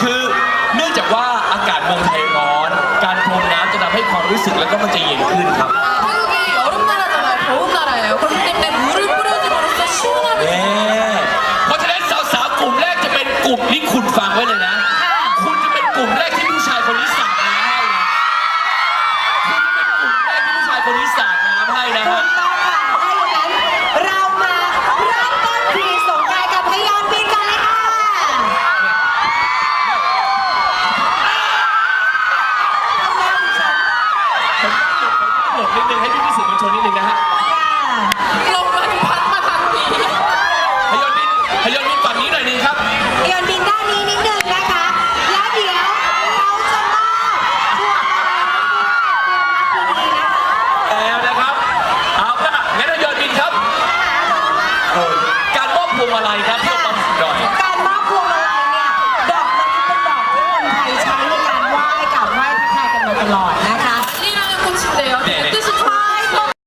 คือเนื่องจากว่าอากาศเมืองไทยร้อน การพรมน้ำจะทำให้ความรู้สึกแล้วก็มันจะเย็นขึ้นครับ 한국이 여름 나라잖아 요. 더운 나라예 요. 그렇기 때문에 물을 뿌려줌으로써 시원하게 เย้เพราะฉะนั้นสาวๆกลุ่มแรกจะเป็นกลุ่มที่คุณฟังไว้เลยนะ คุณจะเป็นกลุ่มแรกที่ผู้ชายคนนี้สาดน้ำให้นะคกลุ่มแรกที่ผู้ชายคนนี้สาดน้ำให้นะฮะ หลบนิดนึงให้พี่พี่ๆสื่อมวลชนนิดนึงนะฮะลมมันพัดมาทางนี้พยนต์นิดพยนต์นฝั่งนี้หน่อยดีครับโยนดินด้านนี้นิดนึงนะคะ แล้วเดี๋ยวเราจะมอบพวงมาลัยให้ด้วยเรียมรัดีนะคะ แล้วนะครับเอาละงั้นเอยนบินครับการมอบพวงมาลัยครับ